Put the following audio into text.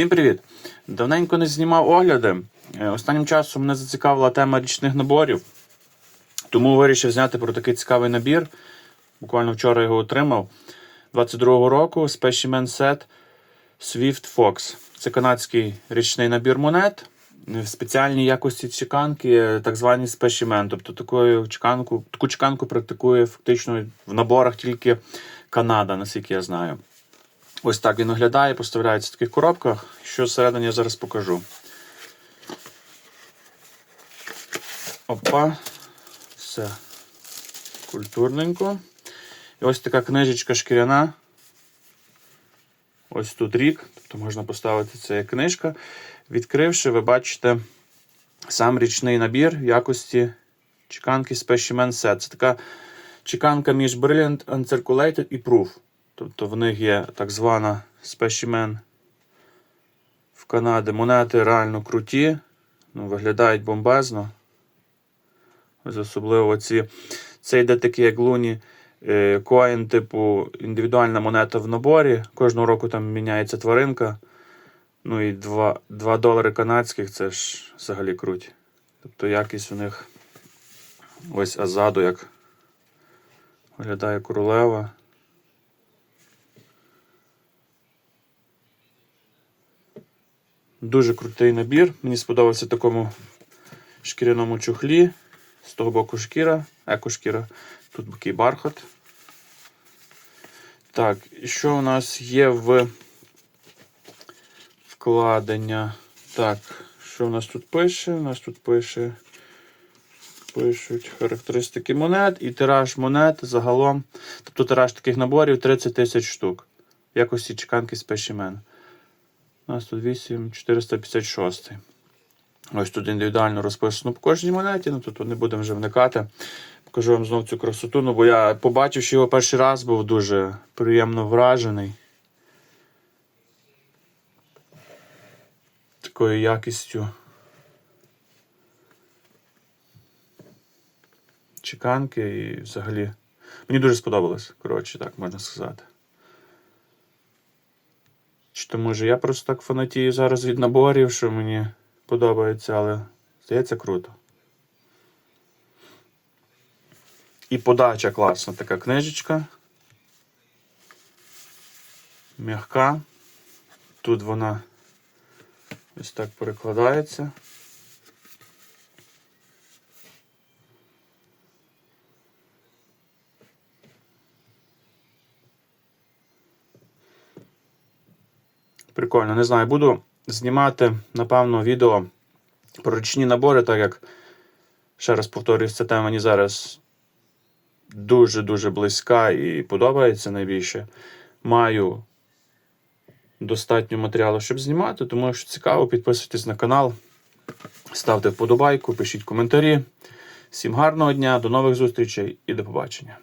Всім привіт! Давненько не знімав огляди. Е, Останнім часом мене зацікавила тема річних наборів, тому вирішив зняти про такий цікавий набір. Буквально вчора його отримав. 22-го року Specimen Set Swift Fox. Це канадський річний набір монет в спеціальній якості чеканки, е, так звані Specimen. Тобто таку чеканку, таку чеканку практикує фактично в наборах тільки Канада, наскільки я знаю. Ось так він виглядає, поставляється в таких коробках. Що всередині я зараз покажу. Опа. Все культурненько. І ось така книжечка шкіряна. Ось тут рік, тобто можна поставити це як книжка. Відкривши, ви бачите сам річний набір в якості чеканки Specimen Set. Це така чеканка між Brilliant Uncirculated і Proof. Тобто в них є так звана Specimen в Канаді. Монети реально круті, ну, виглядають бомбезно. Ось особливо ці. Це йде такі, як луні е, коін, типу індивідуальна монета в наборі. Кожного року там міняється тваринка. Ну і 2, 2 долари канадських це ж взагалі круть. Тобто якість у них ось азаду, як виглядає королева. Дуже крутий набір. Мені сподобався такому шкіряному чохлі. З того боку шкіра, екошкіра. Тут такий бархат. Так, і що у нас є в вкладення? Так, що у нас тут пише? У нас тут пише. Пишуть характеристики монет і тираж монет загалом. Тобто тираж таких наборів 30 тисяч штук. Якості чеканки Specimen. У нас тут 8456. Ось тут індивідуально розписано по кожній монеті, ну тут не будемо вже вникати. Покажу вам знову цю красоту, ну бо я побачивши його перший раз, був дуже приємно вражений. Такою якістю. Чеканки і взагалі. Мені дуже сподобалось, коротше, так можна сказати. Чи то може я просто так фанатію зараз від наборів, що мені подобається, але здається круто. І подача класна така книжечка. М'яка. Тут вона ось так перекладається. Прикольно, не знаю, буду знімати, напевно, відео про ручні набори, так як, ще раз повторюсь, ця тема мені зараз дуже-дуже близька і подобається найбільше. Маю достатньо матеріалу, щоб знімати, тому якщо цікаво, підписуйтесь на канал, ставте вподобайку, пишіть коментарі. Всім гарного дня, до нових зустрічей і до побачення.